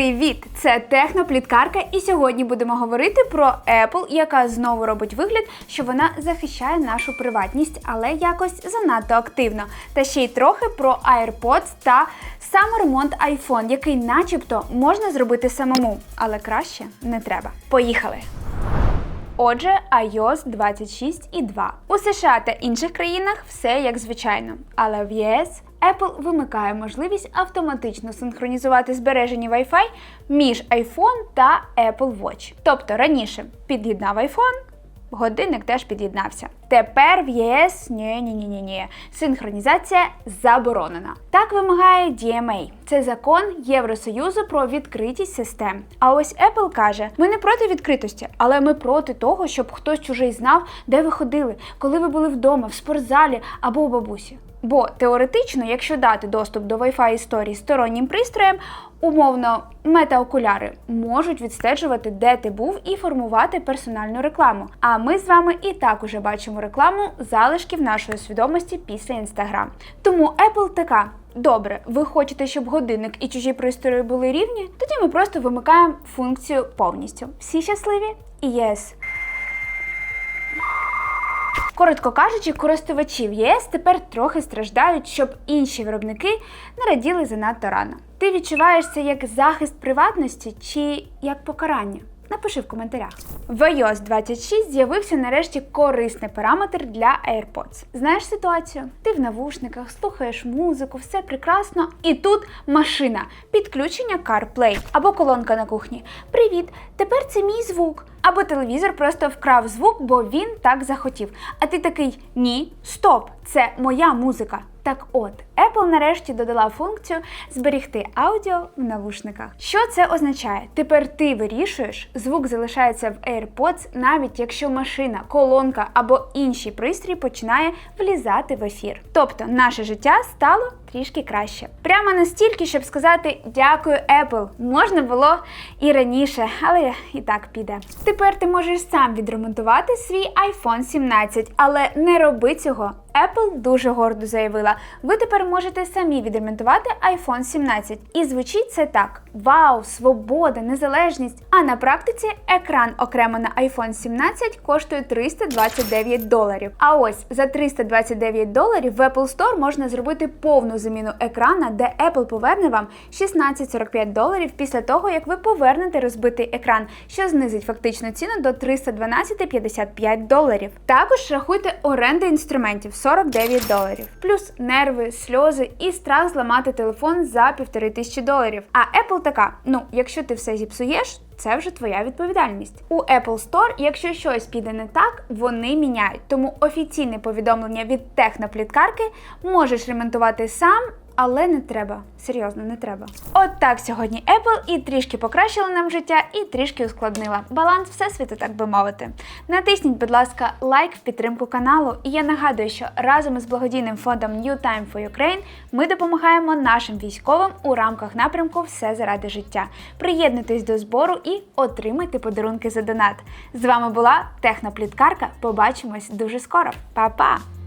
Привіт! Це технопліткарка, і сьогодні будемо говорити про Apple, яка знову робить вигляд, що вона захищає нашу приватність, але якось занадто активно. Та ще й трохи про AirPods та саморемонт iPhone, який начебто можна зробити самому, але краще не треба. Поїхали! Отже, iOS 26.2. У США та інших країнах все як звичайно. Але в ЄС Apple вимикає можливість автоматично синхронізувати збережені Wi-Fi між iPhone та Apple Watch. Тобто раніше під'єднав iPhone, годинник теж під'єднався. Тепер в ЄС ні ні ні ні ні синхронізація заборонена. Так вимагає DMA. Це закон Євросоюзу про відкритість систем. А ось Apple каже: ми не проти відкритості, але ми проти того, щоб хтось чужий знав, де ви ходили, коли ви були вдома, в спортзалі або у бабусі. Бо теоретично, якщо дати доступ до Wi-Fi історії стороннім пристроям, умовно метаокуляри можуть відстежувати, де ти був, і формувати персональну рекламу. А ми з вами і так уже бачимо рекламу залишків нашої свідомості після Instagram. Тому Apple така. Добре, ви хочете, щоб годинник і чужі пристрої були рівні? Тоді ми просто вимикаємо функцію повністю. Всі щасливі? І єс. Коротко кажучи, користувачі в ЄС тепер трохи страждають, щоб інші виробники не раділи занадто рано. Ти відчуваєш це як захист приватності чи як покарання? Напиши в коментарях. В iOS 26 з'явився нарешті корисний параметр для AirPods. Знаєш ситуацію? Ти в навушниках, слухаєш музику, все прекрасно. І тут машина, підключення CarPlay або колонка на кухні. Привіт! Тепер це мій звук. Або телевізор просто вкрав звук, бо він так захотів. А ти такий ні, стоп, це моя музика. Так от, Apple нарешті додала функцію зберігти аудіо в навушниках. Що це означає? Тепер ти вирішуєш, звук залишається в AirPods, навіть якщо машина, колонка або інший пристрій починає влізати в ефір. Тобто наше життя стало трішки краще. Прямо настільки, щоб сказати дякую, Apple. Можна було і раніше, але і так піде. Тепер ти можеш сам відремонтувати свій iPhone 17, але не роби цього. Apple дуже гордо заявила: ви тепер можете самі відремонтувати iPhone 17. І звучить це так: Вау, свобода, незалежність! А на практиці екран окремо на iPhone 17 коштує 329 доларів. А ось за 329 доларів в Apple Store можна зробити повну заміну екрана, де Apple поверне вам 1645 доларів після того, як ви повернете розбитий екран, що знизить фактичну ціну до 312,55 доларів. Також рахуйте оренди інструментів 49 доларів, плюс нерви, сльози і страх зламати телефон за півтори тисячі доларів. А Apple така: ну, якщо ти все зіпсуєш. Це вже твоя відповідальність. У Apple Store, якщо щось піде не так, вони міняють. Тому офіційне повідомлення від технопліткарки можеш ремонтувати сам, але не треба. Серйозно, не треба. От так сьогодні Apple і трішки покращила нам життя, і трішки ускладнила. Баланс всесвіту, так би мовити. Натисніть, будь ласка, лайк в підтримку каналу. І я нагадую, що разом із благодійним фондом New Time for Ukraine ми допомагаємо нашим військовим у рамках напрямку Все заради життя. Приєднуйтесь до збору і отримайте подарунки за донат. З вами була Технопліткарка. Побачимось дуже скоро. Па-па!